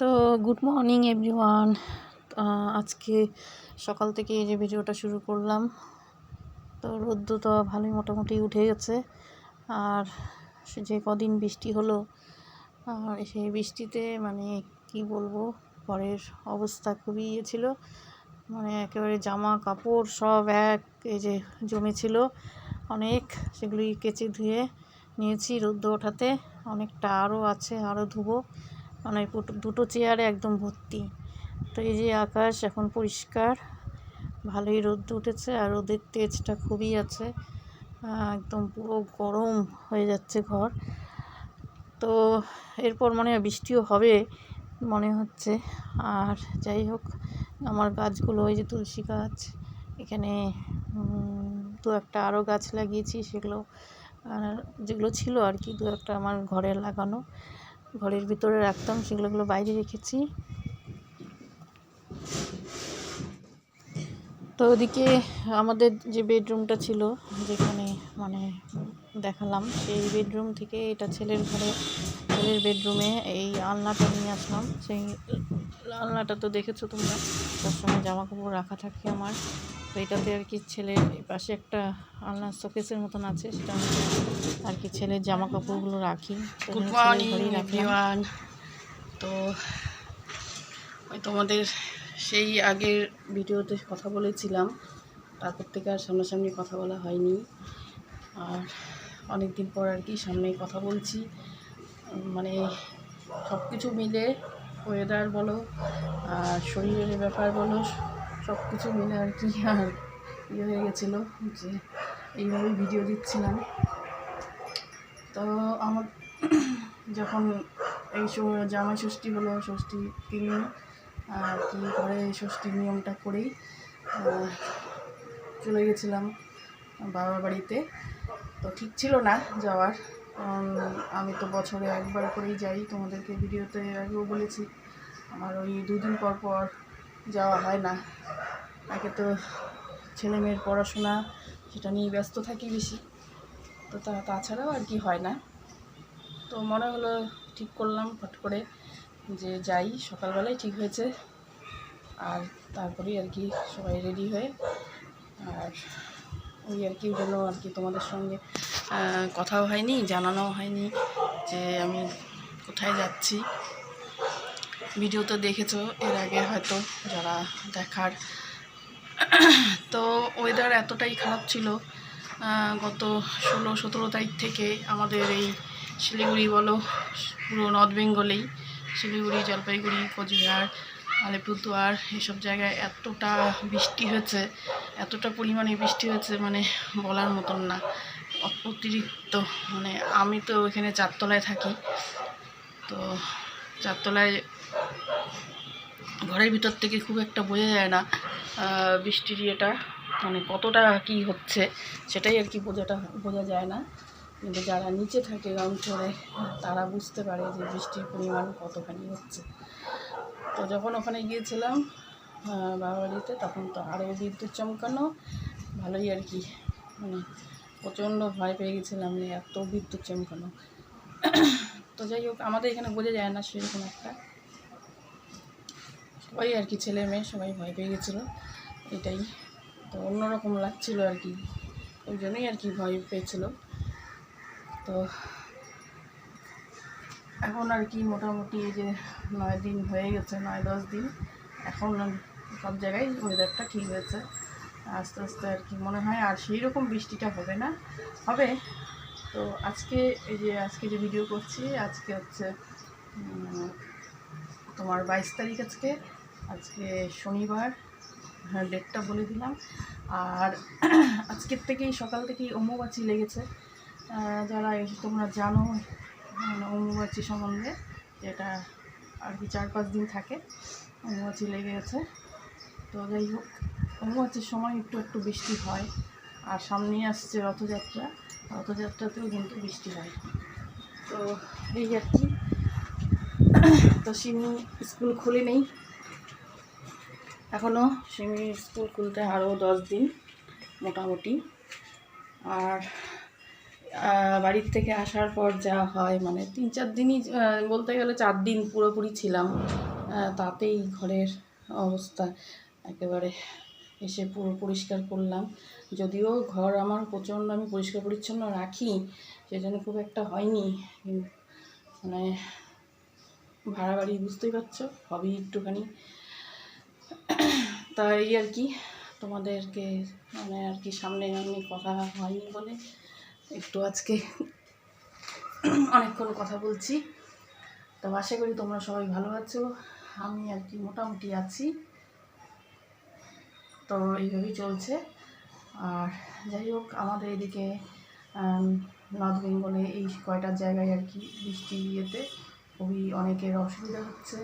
তো good morning, everyone. আজকে সকাল থেকে এই যে ভিডিওটা শুরু করলাম, তো রোদ্দু তো ভালোই মোটামুটি উঠে গেছে। আর যে কদিন বৃষ্টি হলো, আর সেই বৃষ্টিতে মানে কি বলব, ঘরের অবস্থা খুবই ইয়ে ছিল। মানে একেবারে জামা কাপড় সব এক এই যে জমেছিল অনেক সেগুলি কেচে ধুয়ে নিয়েছি রোদ্দ ওঠাতে। অনেকটা আরও আছে আরও ধুবো। মানে দুটো চেয়ারে একদম ভর্তি। তো এই যে আকাশ এখন পরিষ্কার, ভালোই রোদ উঠেছে আর রোদের তেজটা খুবই আছে। একদম পুরো গরম হয়ে যাচ্ছে ঘর। তো এরপর মনে হয় বৃষ্টিও হবে মনে হচ্ছে। আর যাই হোক, আমার গাছগুলো, ওই যে তুলসী গাছ, এখানে দু একটা আরও গাছ লাগিয়েছি সেগুলো যেগুলো ছিল আর কি, দু একটা আমার ঘরে লাগানো। ঘরের ভিতরে রাখতাম, সেগুলোগুলো বাইরে রেখেছি। তো ওদিকে আমাদের যে বেডরুমটা ছিল, যেখানে মানে দেখালাম, সেই বেডরুম থেকে এটা ছেলের ঘরে, ছেলের বেডরুমে এই আলনাটা নিয়ে আসলাম। সেই আলনাটা তো দেখেছ তোমরা সবসময় জামা কাপড় রাখা থাকে আমার। তো এটাতে আর কি ছেলের পাশে একটা আলনা শোকেসের মতন আছে সেটা আর কি ছেলের জামা কাপড়গুলো রাখি গুড মর্নিং এভরিওয়ান তো ওই তোমাদের সেই আগের ভিডিওতে কথা বলেছিলাম তারপর থেকে আর সামনাসামনি কথা বলা হয়নি। আর অনেক দিন পর আর কি সামনেই কথা বলছি। মানে সব কিছু মিলে ওয়েদার বলো আর শরীরের ব্যাপার বলো সব কিছু মিলে আর কি আর ইয়ে হয়ে গেছিল যে এইভাবেই ভিডিও দিচ্ছিলাম। তো আমার যখন এই জামাই ষষ্ঠী হলো ষষ্ঠী তিনি আর কি করে ষষ্ঠীর নিয়মটা করেই চলে গেছিলাম বাবার বাড়িতে। তো ঠিক ছিল না যাওয়ার। আমি তো বছরে একবার করেই যাই, তোমাদেরকে ভিডিওতে আগেও বলেছি। আমার ওই দুদিন পর পর যাওয়া হয় না। আগে তো ছেলে মেয়ের পড়াশোনা, সেটা নিয়ে ব্যস্ত থাকি বেশি। তো তা, তাছাড়াও আর কি হয় না। তো মনে হলো ঠিক করলাম ফট করে যে যাই, সকালবেলায় ঠিক হয়েছে। আর তারপরেই আর কি সবাই রেডি হয়ে আর ওই আর কি হলো আর কি তোমাদের সঙ্গে। কথাও হয়নি জানানো হয়নি যে আমি কোথায় যাচ্ছি। ভিডিও তো দেখেছ, এর আগে হয়তো যারা দেখার। তো ওয়েদার এতটাই খারাপ ছিল গত ষোলো, সতেরো তারিখ থেকে আমাদের এই শিলিগুড়ি বলো, পুরো নর্থ বেঙ্গলেই শিলিগুড়ি, জলপাইগুড়ি, কোচবিহার, আলিপুরদুয়ার, এসব জায়গায় এতটা বৃষ্টি হয়েছে, এতটা পরিমাণে বৃষ্টি হয়েছে মানে বলার মতন না, অতিরিক্ত। মানে আমি তো ওইখানে চারতলায় থাকি, তো চারতলায় ঘরের ভিতর থেকে খুব একটা বোঝা যায় না বৃষ্টির ইয়েটা মানে কতটা কি হচ্ছে সেটাই আর কি বোঝাটা, বোঝা যায় না। কিন্তু যারা নিচে থাকে গ্রাউন্ড ফ্লোরে তারা বুঝতে পারে যে বৃষ্টির পরিমাণ কতখানি হচ্ছে। তো যখন ওখানে গিয়েছিলাম বাবা বাড়িতে তখন তো আরও বিদ্যুৎ চমকানো, ভালোই আর কি মানে প্রচণ্ড ভয় পেয়ে গেছিলাম এত বিদ্যুৎ চমকানো। তো যাই হোক, আমাদের এখানে বোঝা যায় না সেরকম একটা। সবাই আর কি ছেলে মেয়ে সবাই ভয় পেয়ে গেছিল, এটাই। তো অন্যরকম লাগছিল আর কি, ওই জন্যই আর কি ভয় পেয়েছিলো। তো এখন আর কি মোটামুটি এই যে নয় দিন হয়ে গেছে, নয় দশ দিন, এখন সব জায়গায় ওয়েদারটা ঠিক হয়েছে। আস্তে আস্তে আর কি মনে হয় আর সেই রকম বৃষ্টিটা হবে না, হবে। তো আজকে এই যে আজকে যে ভিডিও করছি, আজকে হচ্ছে তোমার বাইশ তারিখ আজকে আজকে শনিবার হ্যাঁ ডেটটা বলে দিলাম। আর আজকের থেকেই সকাল থেকেই অম্বুবাচি লেগেছে। যারা তোমরা জানো মানে অম্বুবাচি সম্বন্ধে যেটা আর কি চার পাঁচ দিন থাকে, অম্বুবাচি লেগে গেছে। তো যাই হোক, অম্বুবাচির সময় একটু একটু বৃষ্টি হয়, আর সামনেই আসছে রথযাত্রা। রথযাত্রাতেও কিন্তু বৃষ্টি হয়। তো এই আর কি। তো সিমি স্কুল খুলে নেই। এখনও সিমি স্কুল খুলতে আরও দশ দিন মোটামুটি। আর বাড়ির থেকে আসার পর যা হয় মানে তিন চার দিনই বলতে গেলে চার দিন পুরোপুরি ছিলাম। তাতেই ঘরের অবস্থা একেবারে এসে পুরো পরিষ্কার করলাম। যদিও ঘর আমার প্রচণ্ড, আমি পরিষ্কার পরিচ্ছন্ন রাখি, সেজন্য খুব একটা হয়নি। মানে ভাড়া বাড়ি বুঝতেই পারছ হবেই একটুখানি। তাই আর কি তোমাদেরকে মানে আর কি সামনে আমি কথা হয়নি বলে একটু আজকে অনেকক্ষণ কথা বলছি। তো আশা করি তোমরা সবাই ভালো আছো। আমি আর কি মোটামুটি আছি। তো এইভাবেই চলছে। আর যাই হোক, আমাদের এদিকে নর্থ বেঙ্গলে এই কয়টা জায়গায় আর কি বৃষ্টি ইয়েতে খুবই অনেকের অসুবিধা হচ্ছে।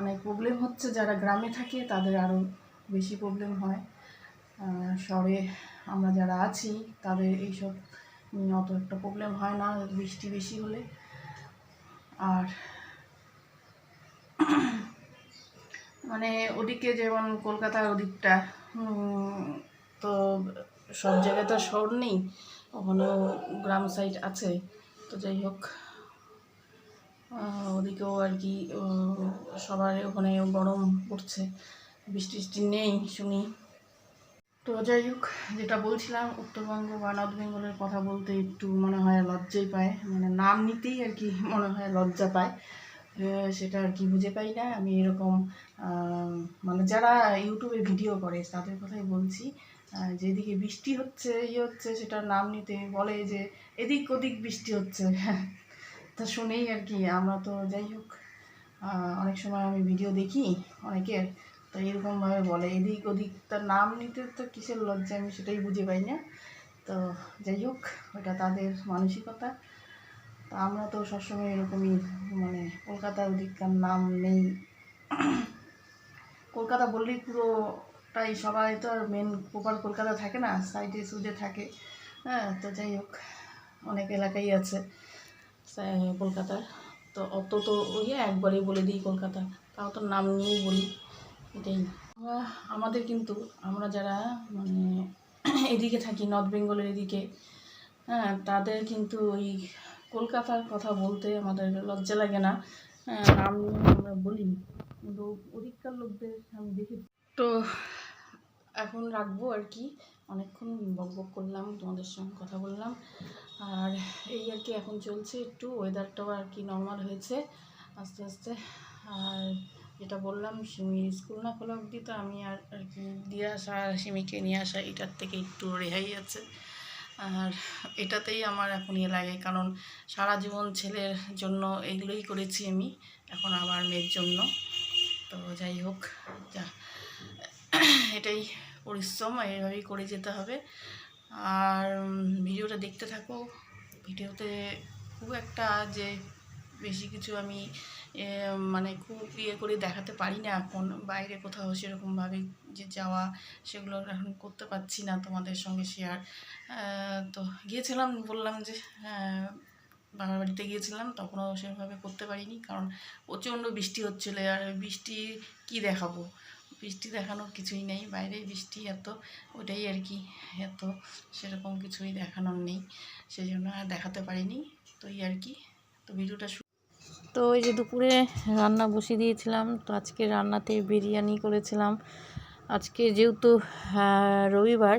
অনেক প্রবলেম হচ্ছে। যারা গ্রামে থাকে, তাদের আরও বেশি প্রবলেম হয়। শহরে আমরা যারা আছি, তাদের এইসব অত একটা প্রবলেম হয় না, বৃষ্টি বেশি হলে। আর মানে ওদিকে যেমন কলকাতার ওদিকটা তো সব জায়গায় তো শহর নেই, ওখানেও গ্রাম সাইড আছে। তো যাই হোক ওদিকেও আর কি সবার ওখানে গরম পড়ছে। বৃষ্টি টিষ্টি নেই, শুনি। তো যাই হোক, যেটা বলছিলাম, উত্তরবঙ্গ বা নর্থ বেঙ্গলের কথা বলতে একটু মনে হয় লজ্জাই পায়। মানে নাম নিতেই আর কি মনে হয় লজ্জা পায়। সেটা আর কি বুঝে পাই না। আমি এরকম মানে যারা ইউটিউবে ভিডিও করে, তাদের কথাই বলছি। যেদিকে বৃষ্টি হচ্ছে ইয়ে হচ্ছে, সেটার নাম নিতে বলে যে এদিক ওদিক বৃষ্টি হচ্ছে। তা শুনেই আর কি, আমরা তো যাই হোক অনেক সময় আমি ভিডিও দেখি অনেকের, তো এরকমভাবে বলে। এদিক ওদিক তার নাম নিতে তো কিসের লজ্জা আমি সেটাই বুঝে পাই না। তো যাই হোক, ওটা তাদের মানসিকতা। তো আমরা তো সবসময় এরকমই মানে কলকাতার ওদিককার নাম নেই। কলকাতা বললেই পুরোটাই সবাই তো আর মেন প্রপার কলকাতা থাকে না সাইডে সুইডে থাকে। হ্যাঁ তো যাই হোক, অনেক এলাকাই আছে। কলকাতার। তো অত তো ওই একবারেই বলে দিই কলকাতা তাও তো নাম নিয়েই বলি এটাই। আমরা আমাদের কিন্তু আমরা যারা মানে এদিকে থাকি নর্থ বেঙ্গলের এদিকে হ্যাঁ তাদের কিন্তু ওই কলকাতার কথা বলতে আমাদের লজ্জা লাগে না। হ্যাঁ, নাম আমরা বলি। কিন্তু ওদিককার লোকদের আমি দেখেছি। তো এখন রাখব আর কি। অনেকক্ষণ বক বক করলাম তোমাদের সঙ্গে কথা বললাম। আর এই আর কি এখন চলছে একটু ওয়েদারটাও আর কি নর্মাল হয়েছে আস্তে আস্তে। আর যেটা বললাম সিমির স্কুল না খোলা অবধি তো আমি আর আর কি দিয়ে আসা, সিমিকে নিয়ে আসা, এটার থেকে একটু রেহাই আছে। আর এটাতেই আমার এখন ইয়ে লাগে, কারণ সারা জীবন ছেলের জন্য এগুলোই করেছি আমি, এখন আমার মেয়ের জন্য। তো যাই হোক, যা। এটাই পরিশ্রম এইভাবেই করে যেতে হবে। আর ভিডিওটা দেখতে থাকো। ভিডিওতে খুব একটা যে বেশি কিছু আমি মানে খুব ইয়ে করে দেখাতে পারি না এখন বাইরে কোথাও সেরকমভাবে যে যাওয়া সেগুলো এখন করতে পারছি না তোমাদের সঙ্গে শেয়ার তো গিয়েছিলাম বললাম যে আহ, বাবার বাড়িতে গিয়েছিলাম তখনও সেভাবে করতে পারিনি কারণ প্রচণ্ড বৃষ্টি হচ্ছিল আর বৃষ্টি কি দেখাবো? বৃষ্টি দেখানোর কিছুই নেই, বাইরে বৃষ্টি এত, ওটাই আর কি এত, সেরকম কিছুই দেখানোর নেই সেই জন্য আর দেখাতে পারিনি তো আর কি, তো ভিডিওটা তো ওই যে দুপুরে রান্না বসিয়ে দিয়েছিলাম, তো আজকে রান্নাতে বিরিয়ানি করেছিলাম, আজকে যেহেতু রবিবার,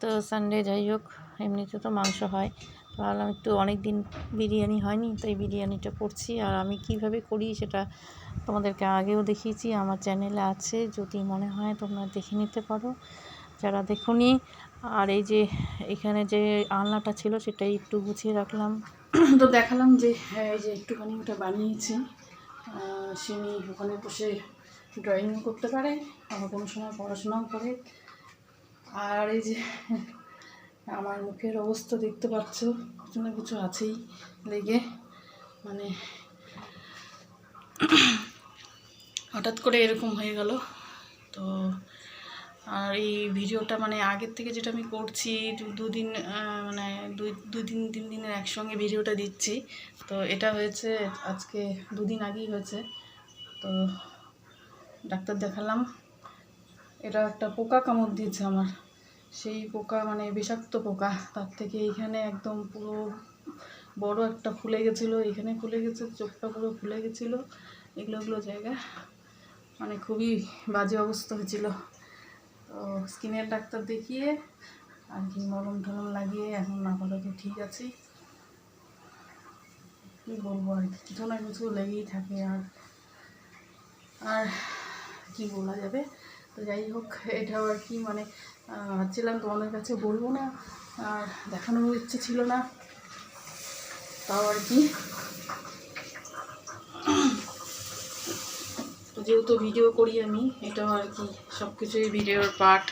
তো সানডে যাই হোক, এমনিতে তো মাংস হয় ভাবলাম একটু অনেক দিন বিরিয়ানি হয়নি তাই বিরিয়ানিটা করছি। আর আমি কীভাবে করি সেটা তোমাদেরকে আগেও দেখিয়েছি আমার চ্যানেলে আছে যদি মনে হয় তোমরা দেখে নিতে পারো যারা দেখোনি। আর এই যে এখানে যে আলনাটা ছিল সেটাই একটু গুছিয়ে রাখলাম। তো দেখালাম যে হ্যাঁ, এই যে একটুখানি ওটা বানিয়েছি। সিমি ওখানে বসে ড্রয়িং করতে পারে আবার কোনো সময় পড়াশোনাও করে। আর এই যে আমার মুখের অবস্থা দেখতে পাচ্ছ, কিছু না কিছু আছেই লেগে। মানে হঠাৎ করে এরকম হয়ে গেল। তো আর এই ভিডিওটা মানে আগের থেকে যেটা আমি করছি দুদিন মানে দুই দুই দিন, তিন দিনের একসঙ্গে ভিডিওটা দিচ্ছি। তো এটা হয়েছে, আজকে দুদিন আগেই হয়েছে। তো ডাক্তার দেখালাম। এটা একটা পোকা কামড় দিয়েছে আমার। সেই পোকা মানে বিষাক্ত পোকা, তার থেকে এইখানে একদম পুরো বড় একটা ফুলে গেছিল, এখানে ফুলে গেছে, চোখটা পুরো ফুলে গেছিল। এগুলো এগুলো জায়গা মানে খুবই বাজে অবস্থা হয়েছিল। তো স্কিনের ডাক্তার দেখিয়ে আর কি মলম টলম লাগিয়ে এখন আপাতত ঠিক আছি। কী বলব আর কিছু না কিছু লেগেই থাকে আর আর কি বলা যাবে? তো যাই হোক, এটাও আর কি মানে ভাবছিলাম তোমাদের কাছে বলব না, আর দেখানোর ইচ্ছে ছিল না। তাও আর কি। যেহেতু ভিডিও করি আমি, এটাও আর কি সব কিছুই ভিডিওর পার্ট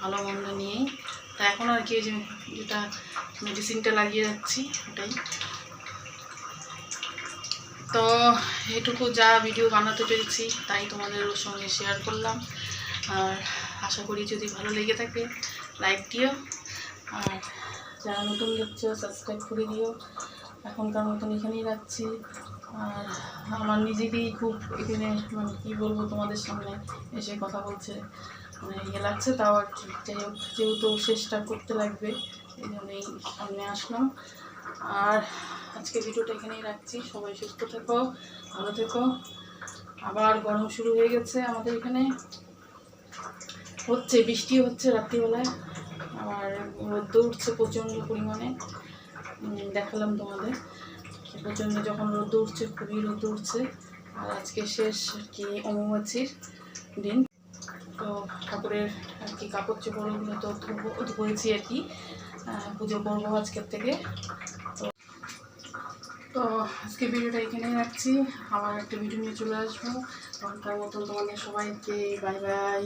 ভালো মন্দ নিয়েই। তা এখন আর কি যে যেটা মেডিসিনটা লাগিয়ে যাচ্ছি, ওটাই। তো, এটুকু যা ভিডিও বানাতে পেরেছি, তাই তোমাদের সঙ্গে শেয়ার করলাম। আর আশা করি যদি ভালো লেগে থাকে লাইক দিও। আর যারা নতুন দেখছ সাবস্ক্রাইব করে দিও। এখনকার মতন এখানেই রাখছি। আর আমার নিজেকেই খুব এখানে মানে কী বলব তোমাদের সামনে এসে কথা বলছে। মানে ইয়ে লাগছে, তাও আর কি। যাই হোক, যেহেতু শেষটা করতে লাগবে এই জন্যই সামনে আসলাম। আর আজকে ভিডিওটা এখানেই রাখছি। সবাই সুস্থ থেকো, ভালো থেকো। আবার গরম শুরু হয়ে গেছে আমাদের এখানে। হচ্ছে, বৃষ্টি হচ্ছে রাত্রিবেলায়। আর রোদ্দ উঠছে প্রচণ্ড পরিমাণে। দেখালাম তোমাদের। প্রচণ্ড যখন রোদ্দ উঠছে, খুবই রোদ্দ উঠছে। আর আজকে শেষ আর কি অমাবাসীর দিন। তো ঠাকুরের আর কি কাপড় চোপড়গুলো তো ধুয়েছি আর কি। পুজো করব আজকের থেকে। তো তো আজকে ভিডিওটা এখানেই রাখছি। আবার একটা ভিডিও নিয়ে চলে আসব। তখনকার মতন তোমাদের সবাইকে বাই বাই।